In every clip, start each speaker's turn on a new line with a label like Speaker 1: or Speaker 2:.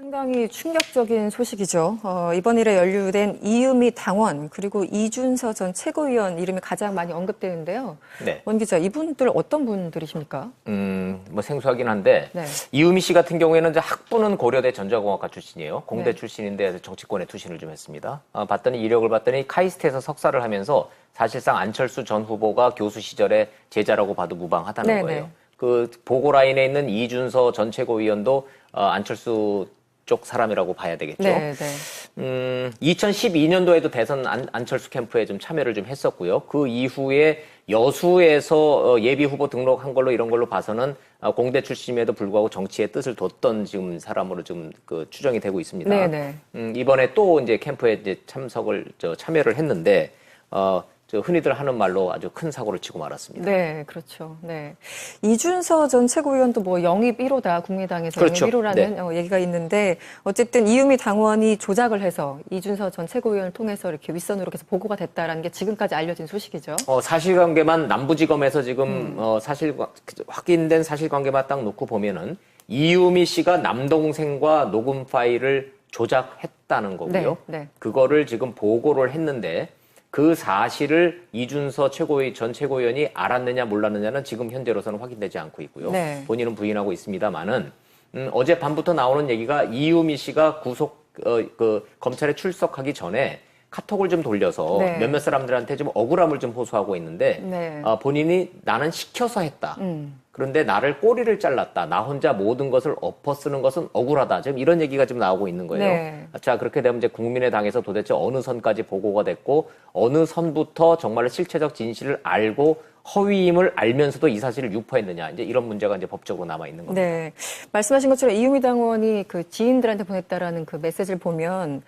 Speaker 1: 상당히 충격적인 소식이죠. 어, 이번 일에 연루된 이유미 당원 그리고 이준서 전 최고위원 이름이 가장 많이 언급되는데요.
Speaker 2: 네.
Speaker 1: 원 기자, 이분들 어떤 분들이십니까?
Speaker 2: 음, 뭐 생소하긴 한데
Speaker 1: 네.
Speaker 2: 이유미 씨 같은 경우에는 이제 학부는 고려대 전자공학과 출신이에요. 공대
Speaker 1: 네.
Speaker 2: 출신인데 정치권에 투신을 좀 했습니다. 아, 봤더니 이력을 봤더니 카이스트에서 석사를 하면서 사실상 안철수 전 후보가 교수 시절에 제자라고 봐도 무방하다는
Speaker 1: 네,
Speaker 2: 거예요.
Speaker 1: 네.
Speaker 2: 그 보고 라인에 있는 이준서 전 최고위원도 어, 안철수 쪽 사람이라고 봐야 되겠죠.
Speaker 1: 네, 네.
Speaker 2: 음, 2012년도에도 대선 안, 안철수 캠프에 좀 참여를 좀 했었고요. 그 이후에 여수에서 어, 예비 후보 등록한 걸로 이런 걸로 봐서는 어, 공대 출신임에도 불구하고 정치의 뜻을 뒀던 지금 사람으로 좀 그 추정이 되고 있습니다.
Speaker 1: 네, 네.
Speaker 2: 음, 이번에 또 이제 캠프에 이제 참석을 저 참여를 했는데 어, 저 흔히들 하는 말로 아주 큰 사고를 치고 말았습니다.
Speaker 1: 네, 그렇죠. 네. 이준서 전 최고위원도 뭐 영입 1호다, 국민당에서
Speaker 2: 그렇죠.
Speaker 1: 영입 1호라는
Speaker 2: 네.
Speaker 1: 어, 얘기가 있는데, 어쨌든 이유미 당원이 조작을 해서 이준서 전 최고위원을 통해서 이렇게 윗선으로 계속 보고가 됐다라는 게 지금까지 알려진 소식이죠.
Speaker 2: 어, 사실관계만 남부지검에서 지금
Speaker 1: 음.
Speaker 2: 어, 사실 확인된 사실관계만 딱 놓고 보면은 이유미 씨가 남동생과 녹음 파일을 조작했다는 거고요.
Speaker 1: 네, 네.
Speaker 2: 그거를 지금 보고를 했는데 그 사실을 이준서 최고위 전 최고위원이 알았느냐 몰랐느냐는 지금 현재로서는 확인되지 않고 있고요.
Speaker 1: 네.
Speaker 2: 본인은 부인하고 있습니다만은 음, 어제 밤부터 나오는 얘기가 이유미 씨가 구속 어, 그 검찰에 출석하기 전에 카톡을 좀 돌려서
Speaker 1: 네.
Speaker 2: 몇몇 사람들한테 좀 억울함을 좀 호소하고 있는데
Speaker 1: 네.
Speaker 2: 어, 본인이 나는 시켜서 했다.
Speaker 1: 음.
Speaker 2: 그런데 나를 꼬리를 잘랐다. 나 혼자 모든 것을 엎어 쓰는 것은 억울하다. 지금 이런 얘기가 지금 나오고 있는 거예요.
Speaker 1: 네.
Speaker 2: 자, 그렇게 되면 이제 국민의당에서 도대체 어느 선까지 보고가 됐고 어느 선부터 정말 실체적 진실을 알고 허위임을 알면서도 이 사실을 유포했느냐. 이제 이런 문제가 이제 법적으로 남아 있는 겁니다.
Speaker 1: 네. 말씀하신 것처럼 이유미 당원이 그 지인들한테 보냈다라는 그 메시지를 보면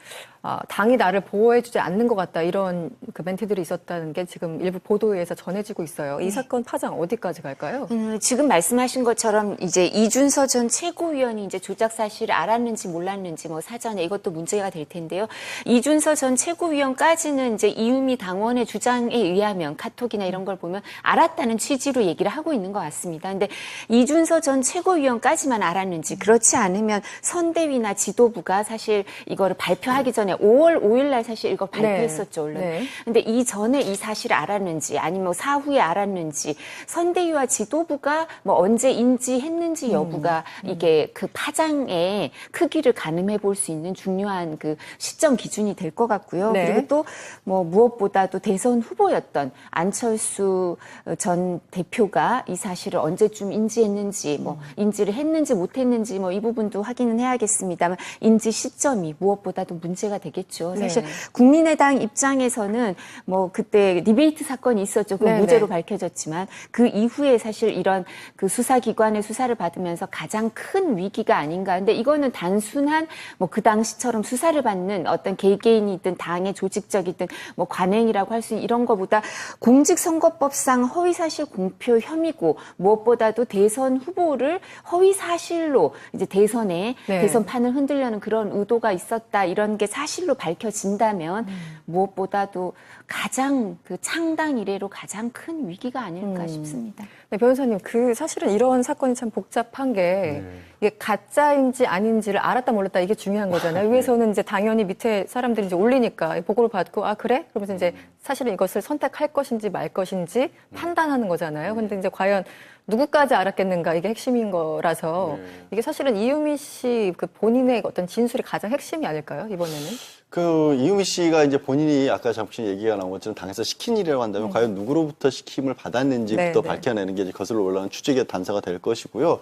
Speaker 1: 아, 당이 나를 보호해주지 않는 것 같다 이런 그 멘트들이 있었다는 게 지금 일부 보도에서 전해지고 있어요. 이 사건 파장 어디까지 갈까요?
Speaker 3: 음, 지금 말씀하신 것처럼 이제 이준서 전 최고위원이 이제 조작 사실을 알았는지 몰랐는지 뭐 사전에 이것도 문제가 될 텐데요. 이준서 전 최고위원까지는 이제 이유미 당원의 주장에 의하면 카톡이나 이런 걸 보면 알았다는 취지로 얘기를 하고 있는 것 같습니다. 근데 이준서 전 최고위원까지만 알았는지 그렇지 않으면 선대위나 지도부가 사실 이거를 발표하기 전에 5월 5일 날 사실 이걸 발표했었죠, 언론.
Speaker 1: 네.
Speaker 3: 근데 이전에 이 사실을 알았는지 아니면 뭐 사후에 알았는지 선대위와 지도부가 뭐 언제 인지했는지
Speaker 1: 음.
Speaker 3: 여부가 이게 그 파장의 크기를 가늠해 볼 수 있는 중요한 그 시점 기준이 될 것 같고요.
Speaker 1: 네.
Speaker 3: 그리고 또 뭐 무엇보다도 대선 후보였던 안철수 전 대표가 이 사실을 언제쯤 인지했는지 뭐
Speaker 1: 음.
Speaker 3: 인지를 했는지 못했는지 뭐 이 부분도 확인은 해야겠습니다만 인지 시점이 무엇보다도 문제가 되겠죠. 사실
Speaker 1: 네.
Speaker 3: 국민의당 입장에서는 뭐 그때 디베이트 사건이 있었죠. 그
Speaker 1: 네,
Speaker 3: 무죄로
Speaker 1: 네.
Speaker 3: 밝혀졌지만 그 이후에 사실 이런 그 수사기관의 수사를 받으면서 가장 큰 위기가 아닌가. 근데 이거는 단순한 뭐 그 당시처럼 수사를 받는 어떤 개개인이든 당의 조직적이든 뭐 관행이라고 할 수 있는 이런 거보다 공직선거법상 허위사실 공표 혐의고 무엇보다도 대선 후보를 허위사실로 이제 대선에
Speaker 1: 네.
Speaker 3: 대선 판을 흔들려는 그런 의도가 있었다 이런 게 사실 로 밝혀진다면 무엇보다도 가장 그 창당 이래로 가장 큰 위기가 아닐까 싶습니다.
Speaker 1: 네, 변호사님, 그 사실은 이런 사건이 참 복잡한 게 이게 가짜인지 아닌지를 알았다 몰랐다 이게 중요한 거잖아요. 위에서는 이제 당연히 밑에 사람들이 이제 올리니까 보고를 받고 아 그래? 그러면서 이제 사실은 이것을 선택할 것인지 말 것인지 판단하는 거잖아요. 근데 이제 과연 누구까지 알았겠는가 이게 핵심인 거라서 이게 사실은 이유미 씨 그 본인의 어떤 진술이 가장 핵심이 아닐까요 이번에는?
Speaker 4: 그 이유미 씨가 이제 본인이 아까 잠시 얘기가 나온 것처럼 당에서 시킨 일이라고 한다면 과연 누구로부터 시킴을 받았는지부터
Speaker 1: 네, 네.
Speaker 4: 밝혀내는 게 이제 거슬러 올라오는 추적의 단서가 될 것이고요.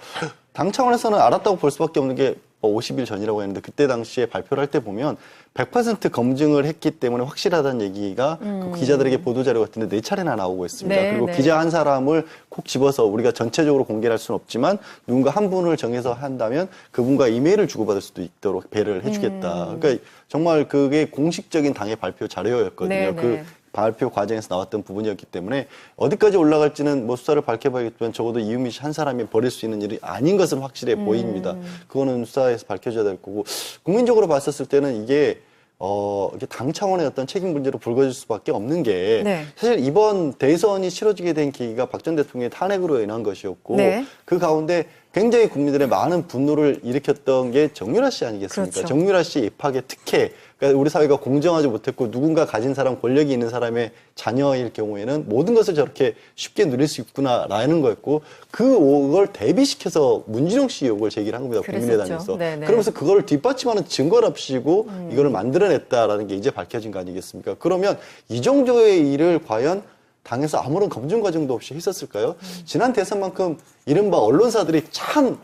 Speaker 4: 당 차원에서는 알았다고 볼 수밖에 없는 게 50일 전이라고 했는데 그때 당시에 발표를 할 때 보면 100% 검증을 했기 때문에 확실하다는 얘기가 그 기자들에게 보도자료 같은데 네 차례나 나오고 있습니다.
Speaker 1: 네,
Speaker 4: 그리고
Speaker 1: 네.
Speaker 4: 기자 한 사람을 콕 집어서 우리가 전체적으로 공개할 수는 없지만 누군가 한 분을 정해서 한다면 그분과 이메일을 주고받을 수도 있도록 배려를 해주겠다. 그러니까 정말 그게 공식적인 당의 발표 자료였거든요.
Speaker 1: 네,
Speaker 4: 그
Speaker 1: 네.
Speaker 4: 발표 과정에서 나왔던 부분이었기 때문에 어디까지 올라갈지는 뭐 수사를 밝혀봐야겠지만 적어도 이유미 씨 한 사람이 벌일 수 있는 일이 아닌 것은 확실해
Speaker 1: 음.
Speaker 4: 보입니다. 그거는 수사에서 밝혀져야 될 거고 국민적으로 봤었을 때는 이게 어, 이게 당 차원의 어떤 책임 문제로 불거질 수밖에 없는 게
Speaker 1: 네.
Speaker 4: 사실 이번 대선이 치러지게 된 계기가 박 전 대통령의 탄핵으로 인한 것이었고
Speaker 1: 네.
Speaker 4: 그 가운데 굉장히 국민들의 많은 분노를 일으켰던 게 정유라 씨 아니겠습니까?
Speaker 1: 그렇죠.
Speaker 4: 정유라 씨 입학의 특혜. 그러니까 우리 사회가 공정하지 못했고 누군가 가진 사람, 권력이 있는 사람의 자녀일 경우에는 모든 것을 저렇게 쉽게 누릴 수 있구나라는 거였고 그걸 대비시켜서 문진영 씨 의혹을 제기를 한 겁니다. 국민의당에서.
Speaker 1: 네네.
Speaker 4: 그러면서 그걸 뒷받침하는 증거를 없이고
Speaker 1: 음.
Speaker 4: 이거를 만들어냈다라는 게 이제 밝혀진 거 아니겠습니까? 그러면 이 정도의 일을 과연 당에서 아무런 검증 과정도 없이 했었을까요?
Speaker 1: 음.
Speaker 4: 지난 대선만큼 이른바 언론사들이 참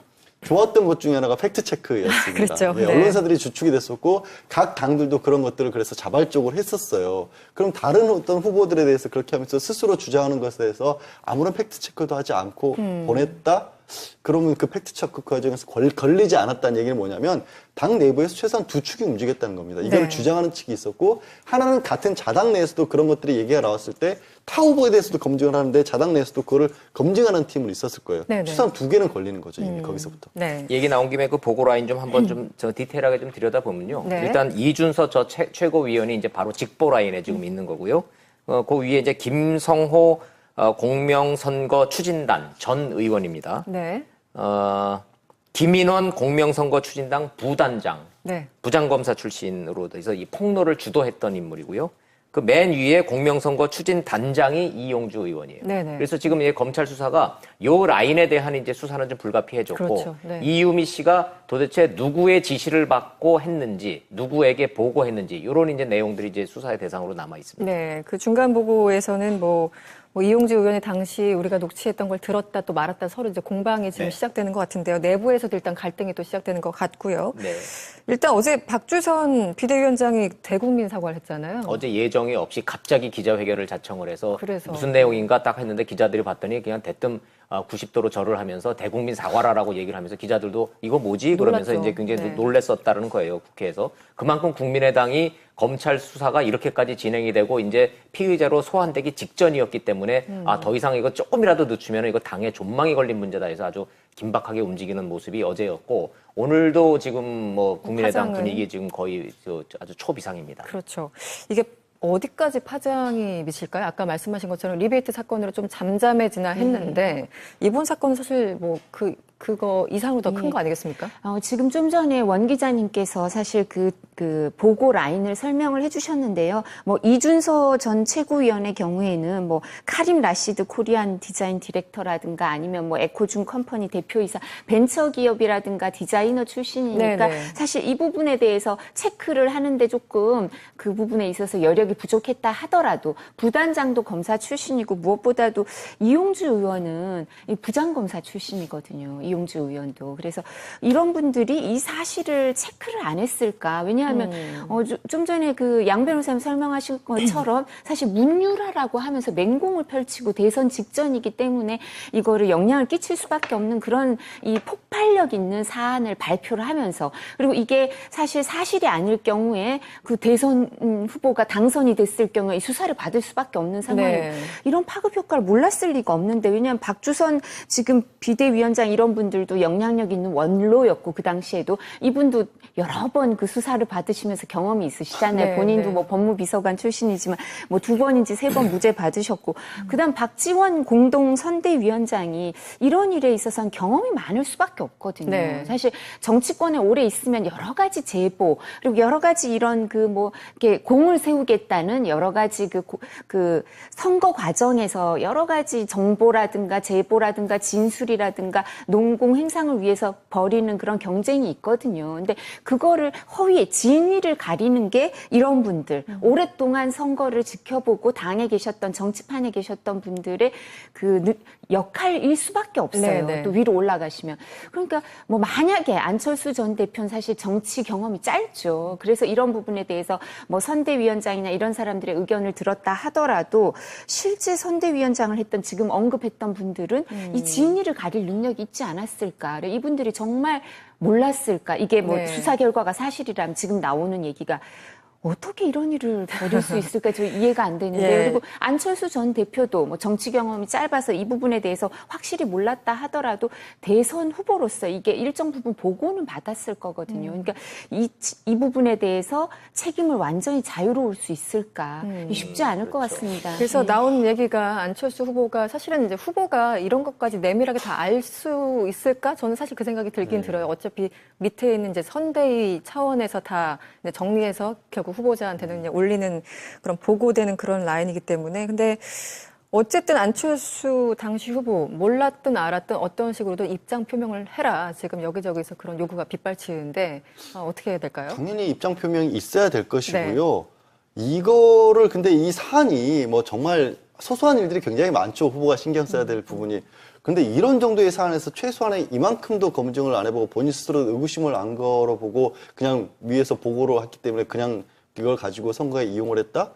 Speaker 4: 좋았던 것 중에 하나가 팩트 체크였습니다.
Speaker 1: 그렇죠.
Speaker 4: 예,
Speaker 1: 네.
Speaker 4: 언론사들이 주축이 됐었고 각 당들도 그런 것들을 그래서 자발적으로 했었어요. 그럼 다른 어떤 후보들에 대해서 그렇게 하면서 스스로 주장하는 것에 대해서 아무런 팩트 체크도 하지 않고
Speaker 1: 음.
Speaker 4: 보냈다? 그러면 그 팩트 체크 과정에서 걸, 걸리지 않았다는 얘기는 뭐냐면 당 내부에서 최소한 두 축이 움직였다는 겁니다. 이걸
Speaker 1: 네.
Speaker 4: 주장하는 측이 있었고 하나는 같은 자당 내에서도 그런 것들이 얘기가 나왔을 때 타 후보에 대해서도 검증을 하는데 자당 내에서도 그거를 검증하는 팀은 있었을 거예요.
Speaker 1: 네네.
Speaker 4: 최소한 두 개는 걸리는 거죠. 이미 거기서부터.
Speaker 1: 네.
Speaker 2: 얘기 나온 김에 그 보고 라인 좀 한번 좀 저 디테일하게 좀 들여다 보면요.
Speaker 1: 네.
Speaker 2: 일단 이준서 저 최, 최고위원이 이제 바로 직보 라인에 지금 있는 거고요. 어, 그 위에 이제 김성호 어, 공명선거 추진단 전 의원입니다.
Speaker 1: 네.
Speaker 2: 어, 김인원 공명선거 추진당 부단장,
Speaker 1: 네.
Speaker 2: 부장검사 출신으로 돼서 이 폭로를 주도했던 인물이고요. 그 맨 위에 공명선거 추진 단장이 이용주 의원이에요.
Speaker 1: 네네.
Speaker 2: 그래서 지금 이제 검찰 수사가 요 라인에 대한 이제 수사는 좀 불가피해졌고
Speaker 1: 그렇죠. 네.
Speaker 2: 이유미 씨가 도대체 누구의 지시를 받고 했는지 누구에게 보고했는지 이런 이제 내용들이 이제 수사의 대상으로 남아 있습니다.
Speaker 1: 네, 그 중간 보고에서는 뭐, 뭐 이용주 의원이 당시 우리가 녹취했던 걸 들었다 또 말았다 서로 이제 공방이 지금
Speaker 2: 네.
Speaker 1: 시작되는 것 같은데요. 내부에서도 일단 갈등이 또 시작되는 것 같고요.
Speaker 2: 네.
Speaker 1: 일단 어제 박주선 비대위원장이 대국민 사과를 했잖아요.
Speaker 2: 어제 예정이 없이 갑자기 기자회견을 자청을 해서
Speaker 1: 그래서.
Speaker 2: 무슨 내용인가 딱 했는데 기자들이 봤더니 그냥 대뜸 90도로 절을 하면서 대국민 사과라라고 얘기를 하면서 기자들도 이거 뭐지 그러면서
Speaker 1: 놀랐죠.
Speaker 2: 이제 굉장히
Speaker 1: 네.
Speaker 2: 놀랬었다는 거예요 국회에서 그만큼 국민의당이 검찰 수사가 이렇게까지 진행이 되고 이제 피의자로 소환되기 직전이었기 때문에
Speaker 1: 음.
Speaker 2: 아더 이상 이거 조금이라도 늦추면 이거 당에 존망이 걸린 문제다 해서 아주 긴박하게 움직이는 모습이 어제였고 오늘도 지금 뭐 국민의당
Speaker 1: 파장은-
Speaker 2: 분위기 지금 거의 아주 초비상입니다.
Speaker 1: 그렇죠. 이게 어디까지 파장이 미칠까요? 아까 말씀하신 것처럼 리베이트 사건으로 좀 잠잠해지나 했는데 이번 사건은 사실 뭐 그 그거 이상으로 더 큰거 아니겠습니까?
Speaker 3: 어, 지금 좀 전에 원 기자님께서 사실 그, 그 보고 라인을 설명을 해주셨는데요. 뭐 이준서 전 최고위원의 경우에는 뭐 카림 라시드 코리안 디자인 디렉터라든가 아니면 뭐 에코준 컴퍼니 대표이사 벤처 기업이라든가 디자이너 출신이니까
Speaker 1: 네네.
Speaker 3: 사실 이 부분에 대해서 체크를 하는데 조금 그 부분에 있어서 여력이 부족했다 하더라도 부단장도 검사 출신이고 무엇보다도 이용주 의원은 이 부장검사 출신이거든요. 이용주 의원도. 그래서 이런 분들이 이 사실을 체크를 안 했을까. 왜냐하면 어, 주- 좀 전에 그 양 변호사님 설명하신 것처럼 사실 문유라라고 하면서 맹공을 펼치고 대선 직전이기 때문에 이거를 영향을 끼칠 수밖에 없는 그런 이 폭발력 있는 사안을 발표를 하면서 그리고 이게 사실 사실이 아닐 경우에 그 대선 음, 후보가 당선이 됐을 경우에 이 수사를 받을 수밖에 없는 상황이에요.
Speaker 1: 네.
Speaker 3: 이런 파급 효과를 몰랐을 리가 없는데 왜냐하면 박주선 지금 비대위원장 이런 분들도 영향력 있는 원로였고 그 당시에도 이분도 여러 번 그 수사를 받으시면서 경험이 있으시잖아요.
Speaker 1: 네,
Speaker 3: 본인도
Speaker 1: 네.
Speaker 3: 뭐 법무비서관 출신이지만 뭐 두 번인지 세 번 무죄 받으셨고 그다음 박지원 공동 선대위원장이 이런 일에 있어서는 경험이 많을 수밖에 없거든요.
Speaker 1: 네.
Speaker 3: 사실 정치권에 오래 있으면 여러 가지 제보 그리고 여러 가지 이런 그 뭐 이렇게 공을 세우겠다는 여러 가지 그, 고- 그 선거 과정에서 여러 가지 정보라든가 제보라든가 진술이라든가 농공 행상을 위해서 벌이는 그런 경쟁이 있거든요. 근데 그거를 허위에 진위를 가리는 게 이런 분들 오랫동안 선거를 지켜보고 당에 계셨던 정치판에 계셨던 분들의 그 느- 역할일 수밖에 없어요.
Speaker 1: 네, 네.
Speaker 3: 또 위로 올라가시면. 그러니까 뭐 만약에 안철수 전 대표는 사실 정치 경험이 짧죠. 그래서 이런 부분에 대해서 뭐 선대위원장이나 이런 사람들의 의견을 들었다 하더라도 실제 선대위원장을 했던 지금 언급했던 분들은 이 진위를 가릴 능력이 있지 않 았을까. 이분들이 정말 몰랐을까. 이게 뭐
Speaker 1: 네.
Speaker 3: 수사 결과가 사실이라면 지금 나오는 얘기가 어떻게 이런 일을 벌일 수 있을까 저 이해가 안 되는데
Speaker 1: 예.
Speaker 3: 그리고 안철수 전 대표도 뭐 정치 경험이 짧아서 이 부분에 대해서 확실히 몰랐다 하더라도 대선 후보로서 이게 일정 부분 보고는 받았을 거거든요. 그러니까 이, 이 부분에 대해서 책임을 완전히 자유로울 수 있을까 이게 쉽지 않을 것 같습니다.
Speaker 1: 그래서
Speaker 3: 예.
Speaker 1: 나온 얘기가 안철수 후보가 사실은 이제 후보가 이런 것까지 내밀하게 다 알 수 있을까? 저는 사실 그 생각이 들긴 들어요. 어차피 밑에 있는 이제 선대위 차원에서 다 정리해서 결국 후보자한테는 이제 올리는 그런 보고되는 그런 라인이기 때문에 근데 어쨌든 안철수 당시 후보 몰랐든 알았든 어떤 식으로든 입장 표명을 해라. 지금 여기저기서 그런 요구가 빗발치는데 아, 어떻게 해야 될까요?
Speaker 4: 당연히 입장 표명이 있어야 될 것이고요. 이거를 근데 이 사안이 뭐 정말 소소한 일들이 굉장히 많죠. 후보가 신경 써야 될 부분이. 근데 이런 정도의 사안에서 최소한의 이만큼도 검증을 안 해보고 본인 스스로 의구심을 안 걸어보고 그냥 위에서 보고를 했기 때문에 그냥 이걸 가지고 선거에 이용을 했다?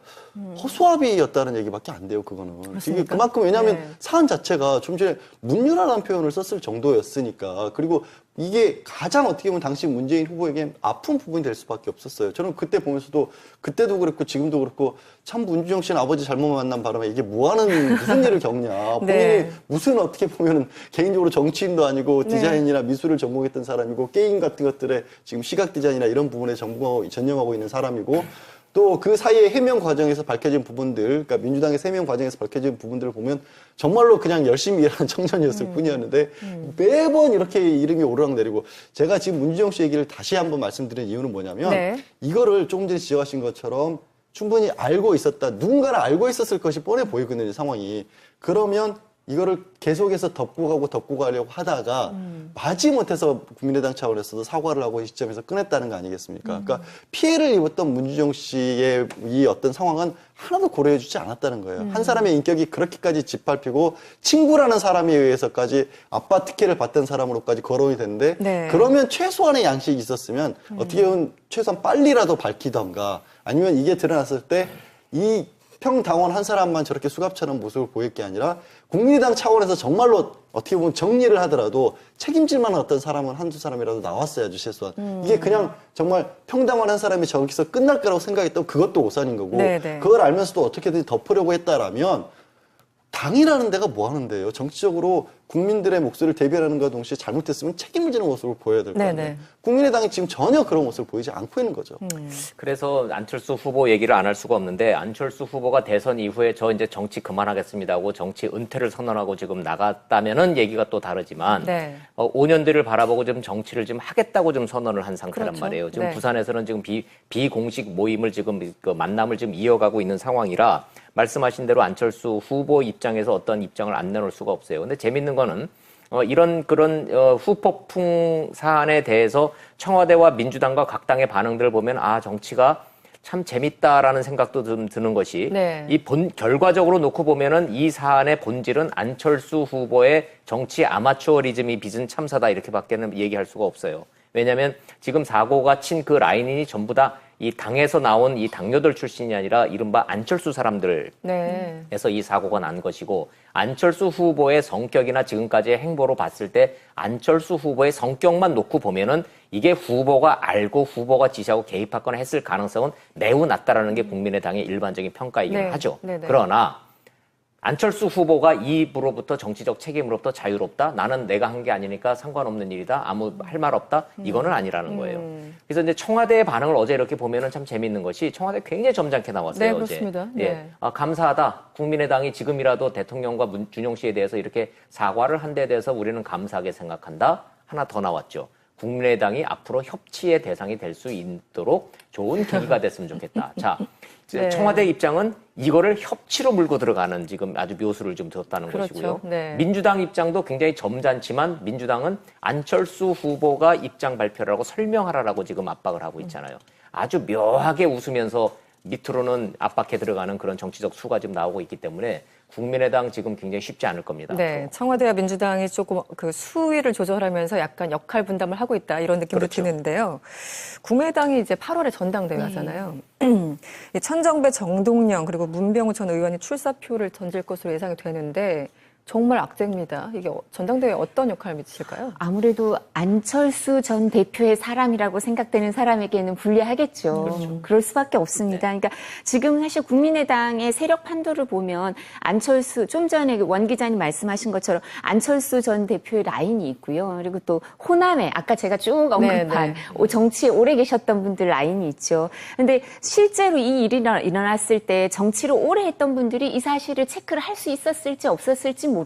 Speaker 4: 허수아비였다는 얘기밖에 안 돼요, 그거는. 이게
Speaker 1: 그렇습니까?
Speaker 4: 그만큼 왜냐하면
Speaker 1: 네.
Speaker 4: 사안 자체가 좀 전에 문유라라는 표현을 썼을 정도였으니까. 그리고 이게 가장 어떻게 보면 당시 문재인 후보에게 아픈 부분이 될 수밖에 없었어요. 저는 그때 보면서도 그때도 그랬고 지금도 그렇고 참 문주영 씨는 아버지 잘못 만난 바람에 이게 뭐 하는 무슨 일을 겪냐. 본인이
Speaker 1: 네.
Speaker 4: 무슨 어떻게 보면은 개인적으로 정치인도 아니고
Speaker 1: 네.
Speaker 4: 디자인이나 미술을 전공했던 사람이고 게임 같은 것들에 지금 시각 디자인이나 이런 부분에 전공하고 전념하고 있는 사람이고 또 그 사이에 해명 과정에서 밝혀진 부분들, 그러니까 민주당의 해명 과정에서 밝혀진 부분들을 보면 정말로 그냥 열심히 일하는 청년이었을
Speaker 1: 음.
Speaker 4: 뿐이었는데 매번 이렇게 이름이 오르락내리고 제가 지금 문주영 씨 얘기를 다시 한번 말씀드린 이유는 뭐냐면
Speaker 1: 네.
Speaker 4: 이거를 조금 전에 지적하신 것처럼 충분히 알고 있었다. 누군가는 알고 있었을 것이 뻔해 보이거든요, 상황이. 그러면 이거를 계속해서 덮고 가고 덮고 가려고 하다가
Speaker 1: 음.
Speaker 4: 마지못해서 국민의당 차원에서도 사과를 하고 이 시점에서 끊었다는 거 아니겠습니까?
Speaker 1: 음.
Speaker 4: 그러니까 피해를 입었던 문주정 씨의 이 어떤 상황은 하나도 고려해주지 않았다는 거예요.
Speaker 1: 음.
Speaker 4: 한 사람의 인격이 그렇게까지 짓밟히고 친구라는 사람에 의해서까지 아빠 특혜를 받던 사람으로까지 거론이 됐는데
Speaker 1: 네.
Speaker 4: 그러면 최소한의 양식이 있었으면 어떻게 보면 최소한 빨리라도 밝히던가 아니면 이게 드러났을 때이 평 당원 한 사람만 저렇게 수갑차는 모습을 보일 게 아니라 국민의당 차원에서 정말로 어떻게 보면 정리를 하더라도 책임질 만한 어떤 사람은 한두 사람이라도 나왔어야죠, 최소한. 이게 그냥 정말 평당원 한 사람이 저기서 끝날 거라고 생각했던 그것도 오산인 거고
Speaker 1: 네네.
Speaker 4: 그걸 알면서도 어떻게든 덮으려고 했다라면 당이라는 데가 뭐 하는데요? 정치적으로 국민들의 목소리를 대변하는 것과 동시에 잘못했으면 책임을 지는 모습을 보여야 될?
Speaker 1: 네네.
Speaker 4: 국민의당이 지금 전혀 그런 모습을 보이지 않고 있는 거죠.
Speaker 2: 그래서 안철수 후보 얘기를 안 할 수가 없는데 안철수 후보가 대선 이후에 저 이제 정치 그만하겠습니다 하고 정치 은퇴를 선언하고 지금 나갔다면은 얘기가 또 다르지만
Speaker 1: 네.
Speaker 2: 어, 5년 뒤를 바라보고 좀 정치를 좀 하겠다고 좀 선언을 한 상태란
Speaker 1: 그렇죠.
Speaker 2: 말이에요. 지금
Speaker 1: 네.
Speaker 2: 부산에서는 지금 비, 비공식 모임을 지금 그 만남을 지금 이어가고 있는 상황이라 말씀하신 대로 안철수 후보 입장에서 어떤 입장을 안 내놓을 수가 없어요. 근데 재밌는 거는 어, 이런 그런 어, 후폭풍 사안에 대해서 청와대와 민주당과 각 당의 반응들을 보면 아 정치가 참 재밌다라는 생각도 좀 드는 것이
Speaker 1: 네.
Speaker 2: 이본 결과적으로 놓고 보면은 이 사안의 본질은 안철수 후보의 정치 아마추어리즘이 빚은 참사다 이렇게밖에는 얘기할 수가 없어요. 왜냐하면 지금 사고가 친 그 라인이 전부 다 이 당에서 나온 이 당뇨들 출신이 아니라 이른바 안철수 사람들
Speaker 1: 네.
Speaker 2: 에서 이 사고가 난 것이고 안철수 후보의 성격이나 지금까지의 행보로 봤을 때 안철수 후보의 성격만 놓고 보면은 이게 후보가 알고 후보가 지시하고 개입하거나 했을 가능성은 매우 낮다라는 게 국민의당의 일반적인 평가이긴
Speaker 1: 네.
Speaker 2: 하죠.
Speaker 1: 네네.
Speaker 2: 그러나 안철수 후보가 이부로부터 정치적 책임으로부터 자유롭다. 나는 내가 한 게 아니니까 상관없는 일이다. 아무 할 말 없다. 이거는 아니라는 거예요.
Speaker 1: 음.
Speaker 2: 그래서 이제 청와대의 반응을 어제 이렇게 보면은 참 재밌는 것이 청와대 굉장히 점잖게 나왔어요.
Speaker 1: 네,
Speaker 2: 어제.
Speaker 1: 그렇습니다.
Speaker 2: 예.
Speaker 1: 네.
Speaker 2: 아, 감사하다. 국민의당이 지금이라도 대통령과 문 준용 씨에 대해서 이렇게 사과를 한 데 대해서 우리는 감사하게 생각한다. 하나 더 나왔죠. 국민의당이 앞으로 협치의 대상이 될 수 있도록 좋은 계기가 됐으면 좋겠다. 자,
Speaker 1: 네.
Speaker 2: 청와대 입장은 이거를 협치로 물고 들어가는 지금 아주 묘수를 좀 뒀다는
Speaker 1: 그렇죠.
Speaker 2: 것이고요.
Speaker 1: 네.
Speaker 2: 민주당 입장도 굉장히 점잖지만 민주당은 안철수 후보가 입장 발표를 하고 설명하라라고 지금 압박을 하고 있잖아요. 아주 묘하게 웃으면서 밑으로는 압박해 들어가는 그런 정치적 수가 지금 나오고 있기 때문에 국민의당 지금 굉장히 쉽지 않을 겁니다.
Speaker 1: 네,
Speaker 2: 앞으로.
Speaker 1: 청와대와 민주당이 조금 그 수위를 조절하면서 약간 역할 분담을 하고 있다 이런 느낌도
Speaker 2: 그렇죠.
Speaker 1: 드는데요. 국민의당이 이제 8월에 전당대회 하잖아요.
Speaker 2: 네.
Speaker 1: 이 천정배, 정동영 그리고 문병우 전 의원이 출사표를 던질 것으로 예상이 되는데 정말 악재입니다. 이게 어- 전당대회에 어떤 역할을 미칠까요?
Speaker 3: 아무래도 안철수 전 대표의 사람이라고 생각되는 사람에게는 불리하겠죠. 그럴 수밖에 없습니다. 그러니까 지금 사실 국민의당의 세력 판도를 보면 안철수 좀 전에 그원 기자님 말씀하신 것처럼 안철수 전 대표의 라인이 있고요. 그리고 또 호남에 아까 제가 쭉 언급한
Speaker 1: 네, 네.
Speaker 3: 오- 정치에 오래 계셨던 분들 라인이 있죠. 근데 실제로 이 일이 일어났을 때 정치를 오래 했던 분들이 이 사실을 체크를 할 수 있었을지 없었을지 모르겠어요.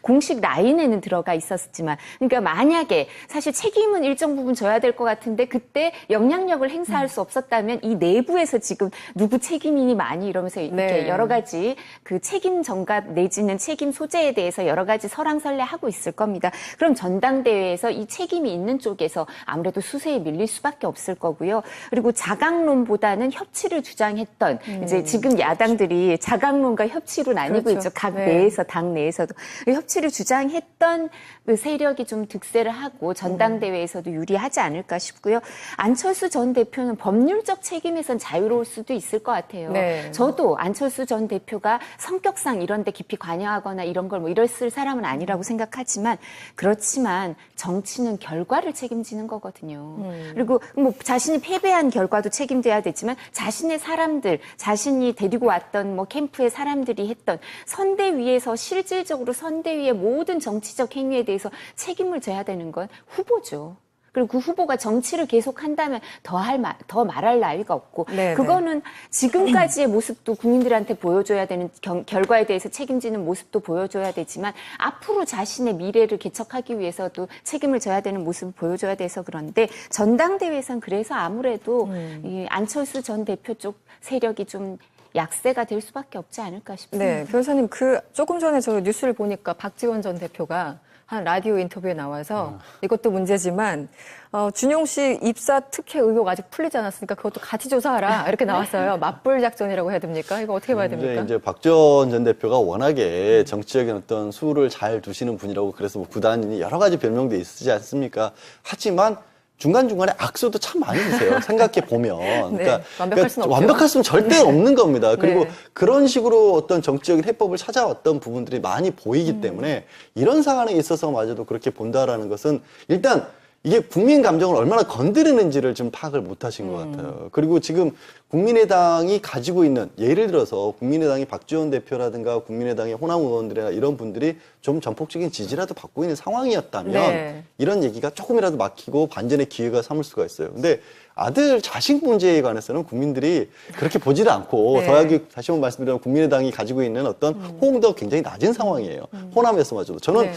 Speaker 3: 공식 라인에는 들어가 있었지만. 그러니까 만약에 사실 책임은 일정 부분 져야 될 것 같은데 그때 영향력을 행사할 수 없었다면 이 내부에서 지금 누구 책임이니 많이 이러면서 이렇게
Speaker 1: 네.
Speaker 3: 여러 가지 그 책임 전가 내지는 책임 소재에 대해서 여러 가지 설왕설래 하고 있을 겁니다. 그럼 전당대회에서 이 책임이 있는 쪽에서 아무래도 수세에 밀릴 수밖에 없을 거고요. 그리고 자강론보다는 협치를 주장했던 이제 지금 야당들이 자강론과 협치로 나뉘고
Speaker 1: 그렇죠.
Speaker 3: 있죠. 각
Speaker 1: 네.
Speaker 3: 내에서 당 내에서 도그 협치를 주장했던 그 세력이 좀 득세를 하고 전당대회에서도 유리하지 않을까 싶고요. 안철수 전 대표는 법률적 책임에선 자유로울 수도 있을 것 같아요.
Speaker 1: 네.
Speaker 3: 저도 안철수 전 대표가 성격상 이런 데 깊이 관여하거나 이런 걸 뭐 이랬을 사람은 아니라고 생각하지만 그렇지만 정치는 결과를 책임지는 거거든요. 그리고 뭐 자신이 패배한 결과도 책임져야 되지만 자신의 사람들, 자신이 데리고 왔던 뭐 캠프의 사람들이 했던 선대위에서 실질 적으로 선대위의 모든 정치적 행위에 대해서 책임을 져야 되는 건 후보죠. 그리고 그 후보가 정치를 계속 한다면 더할 말, 더 말할 나위가 없고
Speaker 1: 네,
Speaker 3: 그거는 지금까지의 모습도 국민들한테 보여줘야 되는 경- 결과에 대해서 책임지는 모습도 보여줘야 되지만 앞으로 자신의 미래를 개척하기 위해서도 책임을 져야 되는 모습을 보여줘야 돼서 그런데 전당대회에선 그래서 아무래도
Speaker 1: 음.
Speaker 3: 이 안철수 전 대표 쪽 세력이 좀 약세가 될 수밖에 없지 않을까 싶습니다.
Speaker 1: 네, 변호사님 그 조금 전에 저 뉴스를 보니까 박지원 전 대표가 한 라디오 인터뷰에 나와서 이것도 문제지만 어, 준용 씨 입사 특혜 의혹 아직 풀리지 않았으니까 그것도 같이 조사하라 이렇게 나왔어요. 맞불 작전이라고 해야 됩니까? 이거 어떻게 봐야
Speaker 4: 이제
Speaker 1: 됩니까?
Speaker 4: 이제 박지원 전 대표가 워낙에 정치적인 어떤 수를 잘 두시는 분이라고 그래서 뭐 구단이 여러 가지 별명도 있으지 않습니까? 하지만 중간중간에 악수도 참 많이 주세요. 생각해 보면. 그러니까,
Speaker 1: 네, 완벽할 수는 없죠.
Speaker 4: 완벽할 수는 절대 없는 겁니다. 그리고
Speaker 1: 네.
Speaker 4: 그런 식으로 어떤 정치적인 해법을 찾아왔던 부분들이 많이 보이기
Speaker 1: 음.
Speaker 4: 때문에 이런 사안에 있어서마저도 그렇게 본다라는 것은 일단 이게 국민 감정을 얼마나 건드리는지를 좀 파악을 못 하신 것
Speaker 1: 음.
Speaker 4: 같아요. 그리고 지금 국민의당이 가지고 있는 예를 들어서 국민의당이 박지원 대표라든가 국민의당의 호남 의원들이나 이런 분들이 좀 전폭적인 지지라도 받고 있는 상황이었다면
Speaker 1: 네.
Speaker 4: 이런 얘기가 조금이라도 막히고 반전의 기회가 삼을 수가 있어요. 근데 아들 자식 문제에 관해서는 국민들이 그렇게 보지를 않고
Speaker 1: 네.
Speaker 4: 더하기 다시 한번 말씀드리면 국민의당이 가지고 있는 어떤 호응도가 굉장히 낮은 상황이에요. 호남에서마저도. 저는
Speaker 1: 네.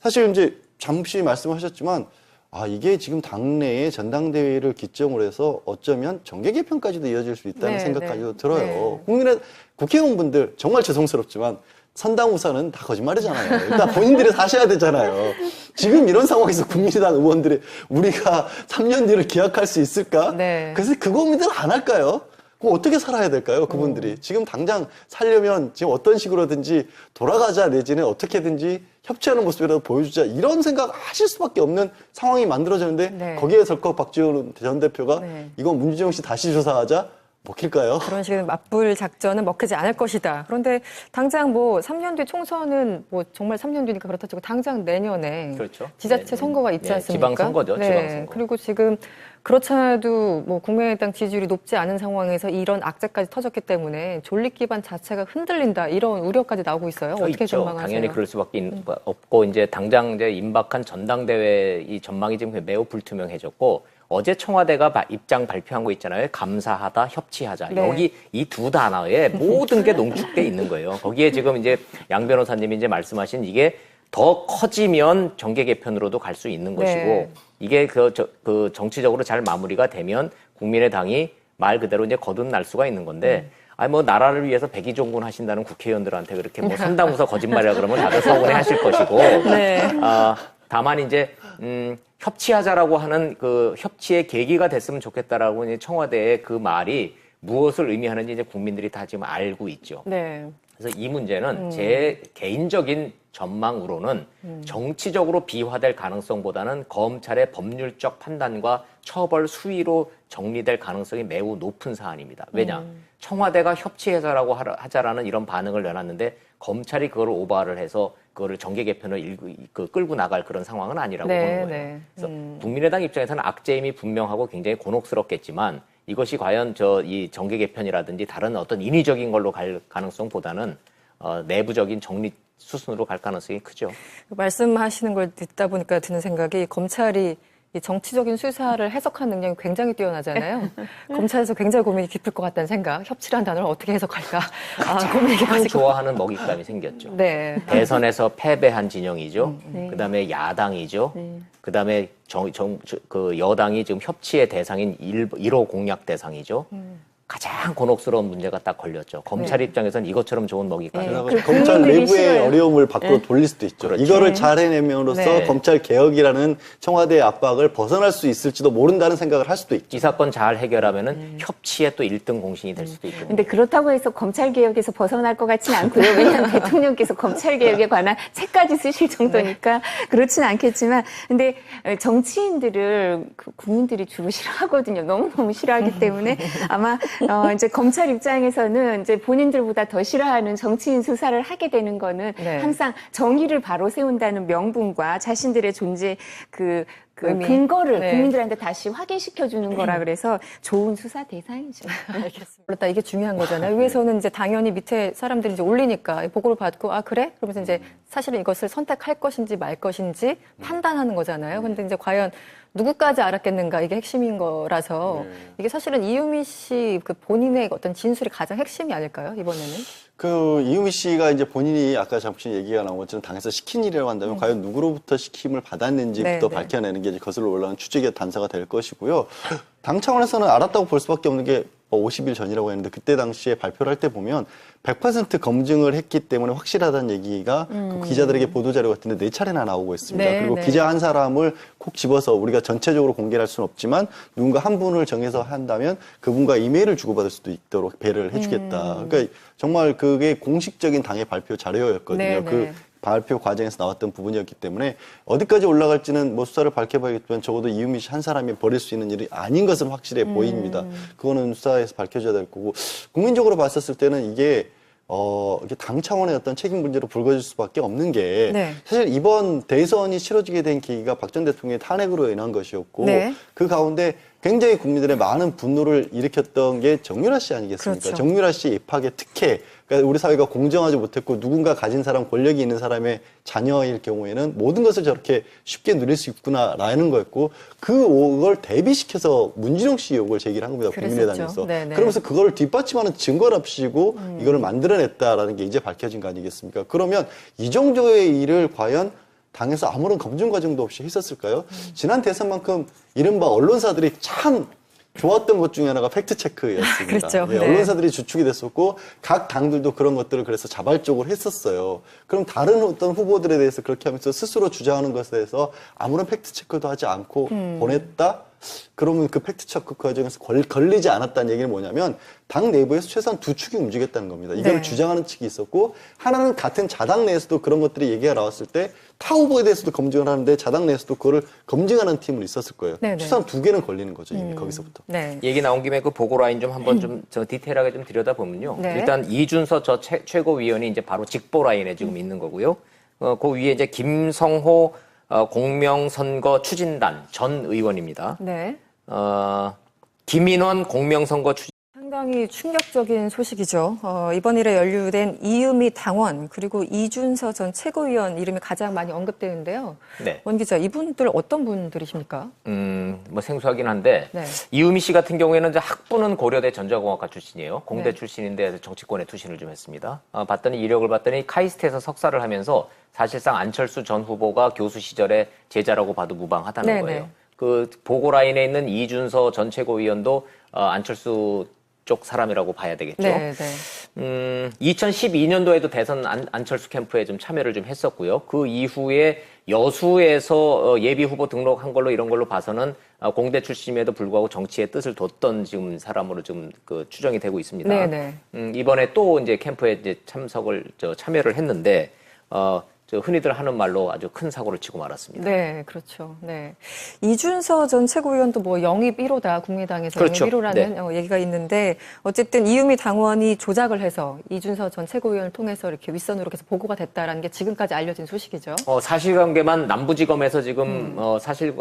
Speaker 4: 사실 이제 잠시 말씀하셨지만 아 이게 지금 당내의 전당대회를 기점으로 해서 어쩌면 정계 개편까지도 이어질 수 있다는
Speaker 1: 네,
Speaker 4: 생각까지도
Speaker 1: 네.
Speaker 4: 들어요.
Speaker 1: 네.
Speaker 4: 국민의 국회의원분들 정말 죄송스럽지만 선당 우사는 다 거짓말이잖아요. 일단 본인들이 사셔야 되잖아요. 지금 이런 상황에서 국민의당 의원들이 우리가 3년 뒤를 기약할 수 있을까?
Speaker 1: 네.
Speaker 4: 그래서 그 고민들 안 할까요? 그럼 어떻게 살아야 될까요? 그분들이
Speaker 1: 음.
Speaker 4: 지금 당장 살려면 지금 어떤 식으로든지 돌아가자 내지는 어떻게든지 협치하는 모습이라도 보여주자 이런 생각 하실 수밖에 없는 상황이 만들어졌는데
Speaker 1: 네.
Speaker 4: 거기에 설컥 박지원 전 대표가
Speaker 1: 네.
Speaker 4: 이건 문주정 씨 다시 조사하자 먹힐까요?
Speaker 1: 그런 식의 맞불 작전은 먹히지 않을 것이다. 그런데 당장 뭐 3년 뒤 총선은 뭐 정말 3년 뒤니까 그렇다 치고 당장 내년에
Speaker 2: 그렇죠.
Speaker 1: 지자체
Speaker 2: 네.
Speaker 1: 선거가 있지
Speaker 2: 네,
Speaker 1: 않습니까? 네.
Speaker 2: 지방 선거죠, 지방 선거.
Speaker 1: 그리고 지금 그렇잖아도 뭐 국민의당 지지율이 높지 않은 상황에서 이런 악재까지 터졌기 때문에 존립 기반 자체가 흔들린다 이런 우려까지 나오고 있어요. 어떻게
Speaker 2: 있죠.
Speaker 1: 전망하세요?
Speaker 2: 당연히 그럴 수밖에 있- 없고 이제 당장 이제 임박한 전당대회 이 전망이 지금 매우 불투명해졌고 어제 청와대가 바- 입장 발표한 거 있잖아요. 감사하다, 협치하자.
Speaker 1: 네.
Speaker 2: 여기 이 두 단어에 모든 게 농축돼 있는 거예요. 거기에 지금 이제 양 변호사님이 이제 말씀하신 이게 더 커지면 정계 개편으로도 갈 수 있는 것이고
Speaker 1: 네.
Speaker 2: 이게 그, 저- 그 정치적으로 잘 마무리가 되면 국민의당이 말 그대로 이제 거듭날 수가 있는 건데 아니 뭐 나라를 위해서 백의종군 하신다는 국회의원들한테 그렇게 뭐 선당무사 거짓말이라 그러면 다들 서운해 하실 것이고
Speaker 1: 네.
Speaker 2: 아, 다만 이제 음, 협치하자라고 하는 그 협치의 계기가 됐으면 좋겠다라고 이제 청와대의 그 말이 무엇을 의미하는지 이제 국민들이 다 지금 알고 있죠.
Speaker 1: 네.
Speaker 2: 그래서 이 문제는 제 개인적인 전망으로는 정치적으로 비화될 가능성보다는 검찰의 법률적 판단과 처벌 수위로 정리될 가능성이 매우 높은 사안입니다. 왜냐? 청와대가 협치해서라고 하자라는 이런 반응을 내놨는데 검찰이 그걸 오버를 해서 그거를 정계 개편을 일구- 그 끌고 나갈 그런 상황은 아니라고
Speaker 1: 네,
Speaker 2: 보는 거예요.
Speaker 1: 네.
Speaker 2: 그래서 국민의당 입장에서는 악재임이 분명하고 굉장히 곤혹스럽겠지만 이것이 과연 저 이 정계 개편이라든지 다른 어떤 인위적인 걸로 갈 가능성보다는 어, 내부적인 정리 수순으로 갈 가능성이 크죠.
Speaker 1: 말씀하시는 걸 듣다 보니까 드는 생각이 검찰이 이 정치적인 수사를 해석하는 능력이 굉장히 뛰어나잖아요. 검찰에서 굉장히 고민이 깊을 것 같다는 생각. 협치라는 단어를 어떻게 해석할까? 아, 고민이 것
Speaker 2: 좋아하는 먹잇감이 생겼죠.
Speaker 1: 네.
Speaker 2: 대선에서 패배한 진영이죠.
Speaker 3: 네.
Speaker 2: 그다음에 야당이죠. 그다음에 정, 정, 저- 그 여당이 지금 협치의 대상인 1, 1호 공약 대상이죠. 가장 곤혹스러운 문제가 딱 걸렸죠. 검찰 입장에서는 이것처럼 좋은 먹잇감이
Speaker 3: 네.
Speaker 2: 네.
Speaker 3: 그
Speaker 4: 검찰 내부의
Speaker 3: 싫어요.
Speaker 4: 어려움을 밖으로 돌릴 수도 있죠.
Speaker 2: 그렇죠.
Speaker 4: 이거를 잘 해내면으로써
Speaker 1: 네.
Speaker 4: 검찰 개혁이라는 청와대의 압박을 벗어날 수 있을지도 모른다는 생각을 할 수도 있죠.
Speaker 2: 이 사건 잘 해결하면 은 협치의 또 1등 공신이 될 수도 있거든요.
Speaker 3: 근데 그렇다고 해서 검찰 개혁에서 벗어날 것 같지는 않고요. 왜냐하면 대통령께서 검찰 개혁에 관한 책까지 쓰실 정도니까 그렇진 않겠지만, 근데 정치인들을 그 국민들이 주로 싫어하거든요. 너무 너무 싫어하기 때문에 아마 어 이제 검찰 입장에서는 이제 본인들보다 더 싫어하는 정치인 수사를 하게 되는 거는
Speaker 1: 네.
Speaker 3: 항상 정의를 바로 세운다는 명분과 자신들의 존재 그. 그
Speaker 1: 의미.
Speaker 3: 근거를
Speaker 1: 네.
Speaker 3: 국민들한테 다시 확인시켜 주는 거라 그래서 좋은 수사 대상이죠.
Speaker 1: 몰랐다 이게 중요한 거잖아요. 위에서는 이제 당연히 밑에 사람들이 이제 올리니까 보고를 받고 아 그래? 그러면서 이제 사실은 이것을 선택할 것인지 말 것인지 판단하는 거잖아요. 근데 이제 과연 누구까지 알았겠는가 이게 핵심인 거라서 이게 사실은 이유미 씨 그 본인의 어떤 진술이 가장 핵심이 아닐까요 이번에는?
Speaker 4: 그 이유미 씨가 이제 본인이 아까 잠시 얘기가 나온 것처럼 당에서 시킨 일이라고 한다면 과연 누구로부터 시킴을 받았는지부터
Speaker 1: 네, 네.
Speaker 4: 밝혀내는 게 이제 거슬러 올라오는 추적의 단서가 될 것이고요. 당 차원에서는 알았다고 볼 수밖에 없는 게 50일 전이라고 했는데 그때 당시에 발표를 할 때 보면 100% 검증을 했기 때문에 확실하다는 얘기가 그 기자들에게 보도자료 같은데 네 차례나 나오고 있습니다.
Speaker 1: 네,
Speaker 4: 그리고
Speaker 1: 네.
Speaker 4: 기자 한 사람을 콕 집어서 우리가 전체적으로 공개를 할 수는 없지만 누군가 한 분을 정해서 한다면 그분과 이메일을 주고받을 수도 있도록 배려를 해주겠다. 그러니까 정말 그게 공식적인 당의 발표 자료였거든요.
Speaker 1: 네,
Speaker 4: 그
Speaker 1: 네.
Speaker 4: 발표 과정에서 나왔던 부분이었기 때문에 어디까지 올라갈지는 뭐 수사를 밝혀봐야겠지만 적어도 이유미 씨 한 사람이 벌일 수 있는 일이 아닌 것은 확실해 보입니다. 그거는 수사에서 밝혀져야 될 거고 국민적으로 봤었을 때는 이게 어, 이게 당 차원의 어떤 책임 문제로 불거질 수밖에 없는 게
Speaker 1: 네.
Speaker 4: 사실 이번 대선이 치러지게 된 계기가 박 전 대통령의 탄핵으로 인한 것이었고
Speaker 1: 네.
Speaker 4: 그 가운데 굉장히 국민들의 많은 분노를 일으켰던 게 정유라 씨 아니겠습니까?
Speaker 1: 그렇죠.
Speaker 4: 정유라 씨 입학의 특혜. 그러니까 우리 사회가 공정하지 못했고 누군가 가진 사람, 권력이 있는 사람의 자녀일 경우에는 모든 것을 저렇게 쉽게 누릴 수 있구나라는 거였고 그걸 대비시켜서 문진영 씨 의혹을 제기를 한 겁니다. 국민의당에서.
Speaker 1: 네네.
Speaker 4: 그러면서 그거를 뒷받침하는 증거를 없이고
Speaker 1: 음.
Speaker 4: 이거를 만들어냈다라는 게 이제 밝혀진 거 아니겠습니까? 그러면 이 정도의 일을 과연 당에서 아무런 검증 과정도 없이 했었을까요? 지난 대선만큼 이른바 언론사들이 참 좋았던 것 중에 하나가 팩트 체크였습니다.
Speaker 1: 그렇죠.
Speaker 4: 예,
Speaker 1: 네.
Speaker 4: 언론사들이 주축이 됐었고 각 당들도 그런 것들을 그래서 자발적으로 했었어요. 그럼 다른 어떤 후보들에 대해서 그렇게 하면서 스스로 주장하는 것에 대해서 아무런 팩트 체크도 하지 않고
Speaker 1: 음.
Speaker 4: 보냈다? 그러면 그 팩트 체크 과정에서 걸, 걸리지 않았다는 얘기는 뭐냐면 당 내부에서 최소한 두 축이 움직였다는 겁니다. 이걸
Speaker 1: 네.
Speaker 4: 주장하는 측이 있었고 하나는 같은 자당 내에서도 그런 것들이 얘기가 나왔을 때 타 후보에 대해서도 검증을 하는데 자당 내에서도 그거를 검증하는 팀은 있었을 거예요.
Speaker 1: 네네.
Speaker 4: 최소한 두 개는 걸리는 거죠. 이미 거기서부터.
Speaker 1: 네.
Speaker 2: 얘기 나온 김에 그 보고 라인 좀 한번 좀 저 디테일하게 좀 들여다보면요.
Speaker 1: 네.
Speaker 2: 일단 이준서 저 최, 최고위원이 이제 바로 직보 라인에 지금 있는 거고요. 어, 그 위에 이제 김성호 어, 공명선거 추진단 전 의원입니다.
Speaker 1: 네.
Speaker 2: 어, 김인원 공명선거 추진
Speaker 1: 상당히 충격적인 소식이죠. 어, 이번 일에 연루된 이유미 당원 그리고 이준서 전 최고위원 이름이 가장 많이 언급되는데요.
Speaker 2: 네.
Speaker 1: 원 기자, 이분들 어떤 분들이십니까?
Speaker 2: 음, 뭐 생소하긴 한데
Speaker 1: 네.
Speaker 2: 이유미 씨 같은 경우에는 이제 학부는 고려대 전자공학과 출신이에요. 공대
Speaker 1: 네.
Speaker 2: 출신인데 정치권에 투신을 좀 했습니다. 어, 봤더니 이력을 봤더니 카이스트에서 석사를 하면서 사실상 안철수 전 후보가 교수 시절에 제자라고 봐도 무방하다는
Speaker 1: 네,
Speaker 2: 거예요.
Speaker 1: 네.
Speaker 2: 그 보고 라인에 있는 이준서 전 최고위원도 어, 안철수 쪽 사람이라고 봐야 되겠죠.
Speaker 1: 네, 네.
Speaker 2: 음, 2012년도에도 대선 안, 안철수 캠프에 좀 참여를 좀 했었고요. 그 이후에 여수에서 어, 예비 후보 등록한 걸로 이런 걸로 봐서는 어, 공대 출신임에도 불구하고 정치의 뜻을 뒀던 지금 사람으로 좀그 추정이 되고 있습니다.
Speaker 1: 네, 네.
Speaker 2: 음, 이번에 또 이제 캠프에 이제 참석을 저 참여를 했는데 어, 저 흔히들 하는 말로 아주 큰 사고를 치고 말았습니다.
Speaker 1: 네, 그렇죠. 네. 이준서 전 최고위원도 뭐 영입 1호다, 국민당에서
Speaker 2: 그렇죠.
Speaker 1: 영입 1호라는
Speaker 2: 네.
Speaker 1: 어, 얘기가 있는데, 어쨌든 이유미 당원이 조작을 해서 이준서 전 최고위원을 통해서 이렇게 윗선으로 계속 보고가 됐다라는 게 지금까지 알려진 소식이죠.
Speaker 2: 어, 사실관계만 남부지검에서 지금
Speaker 1: 음.
Speaker 2: 어, 사실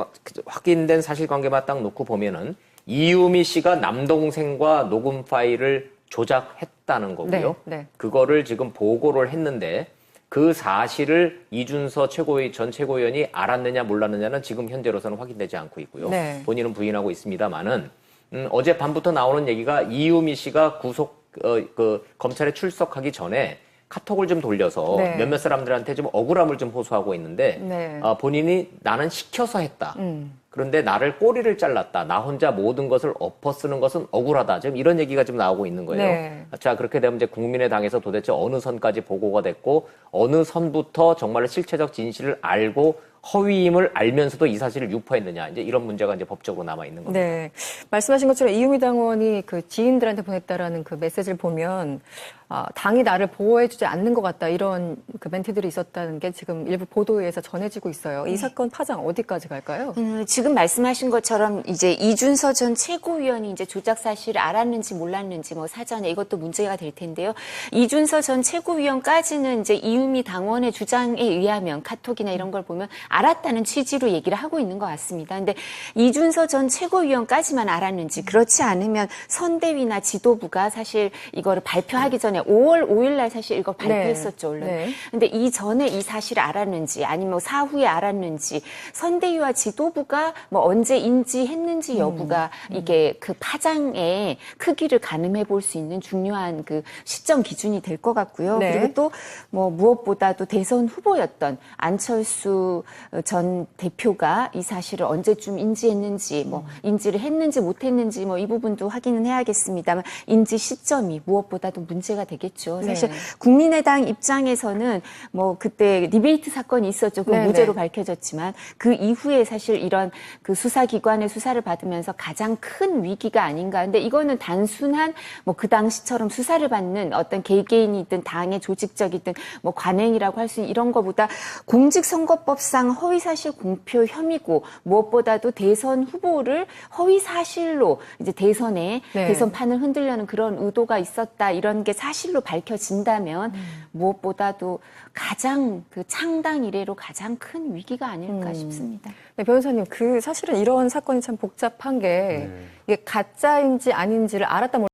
Speaker 2: 확인된 사실관계만 딱 놓고 보면은 이유미 씨가 남동생과 녹음 파일을 조작했다는 거고요.
Speaker 1: 네, 네.
Speaker 2: 그거를 지금 보고를 했는데 그 사실을 이준서 최고위 전 최고위원이 알았느냐 몰랐느냐는 지금 현재로서는 확인되지 않고 있고요.
Speaker 1: 네.
Speaker 2: 본인은 부인하고 있습니다만은 음, 어제 밤부터 나오는 얘기가 이유미 씨가 구속 어, 그 검찰에 출석하기 전에 카톡을 좀 돌려서
Speaker 1: 네.
Speaker 2: 몇몇 사람들한테 좀 억울함을 좀 호소하고 있는데
Speaker 1: 네.
Speaker 2: 어, 본인이 나는 시켜서 했다.
Speaker 1: 음.
Speaker 2: 그런데 나를 꼬리를 잘랐다. 나 혼자 모든 것을 엎어 쓰는 것은 억울하다. 지금 이런 얘기가 지금 나오고 있는 거예요.
Speaker 1: 네.
Speaker 2: 자, 그렇게 되면 이제 국민의당에서 도대체 어느 선까지 보고가 됐고, 어느 선부터 정말 실체적 진실을 알고 허위임을 알면서도 이 사실을 유포했느냐. 이제 이런 문제가 이제 법적으로 남아 있는 겁니다.
Speaker 1: 네. 말씀하신 것처럼 이유미 당원이 그 지인들한테 보냈다라는 그 메시지를 보면 아, 당이 나를 보호해주지 않는 것 같다 이런 그 멘트들이 있었다는 게 지금 일부 보도에서 전해지고 있어요. 이 사건 파장 어디까지 갈까요?
Speaker 3: 음, 지금 말씀하신 것처럼 이제 이준서 전 최고위원이 이제 조작 사실을 알았는지 몰랐는지 뭐 사전에 이것도 문제가 될 텐데요. 이준서 전 최고위원까지는 이제 이유미 당원의 주장에 의하면 카톡이나 이런 걸 보면 알았다는 취지로 얘기를 하고 있는 것 같습니다. 근데 이준서 전 최고위원까지만 알았는지 그렇지 않으면 선대위나 지도부가 사실 이거를 발표하기 전에 5월 5일 날 사실 이걸 발표했었죠, 언론.
Speaker 1: 네.
Speaker 3: 근데 이전에 이 사실을 알았는지 아니면 뭐 사후에 알았는지 선대위와 지도부가 뭐 언제 인지했는지 여부가 이게 그 파장의 크기를 가늠해 볼 수 있는 중요한 그 시점 기준이 될 것 같고요.
Speaker 1: 네.
Speaker 3: 그리고 또 뭐 무엇보다도 대선 후보였던 안철수 전 대표가 이 사실을 언제쯤 인지했는지 뭐 인지를 했는지 못했는지 뭐 이 부분도 확인은 해야겠습니다만 인지 시점이 무엇보다도 문제가 되겠죠. 사실
Speaker 1: 네.
Speaker 3: 국민의당 입장에서는 뭐 그때 디베이트 사건이 있었죠. 그. 무죄로 밝혀졌지만 그 이후에 사실 이런 그 수사기관의 수사를 받으면서 가장 큰 위기가 아닌가. 근데 이거는 단순한 뭐 그 당시처럼 수사를 받는 어떤 개개인이든 당의 조직적이든 뭐 관행이라고 할 수 있는 이런 거보다 공직선거법상 허위사실 공표 혐의고 무엇보다도 대선 후보를 허위사실로 이제 대선에
Speaker 1: 네.
Speaker 3: 대선 판을 흔들려는 그런 의도가 있었다 이런 게 사실로 밝혀진다면 무엇보다도 가장 그 창당 이래로 가장 큰 위기가 아닐까 싶습니다.
Speaker 1: 네, 변호사님, 그 사실은 이런 사건이 참 복잡한 게 이게 가짜인지 아닌지를 알았다 몰랐다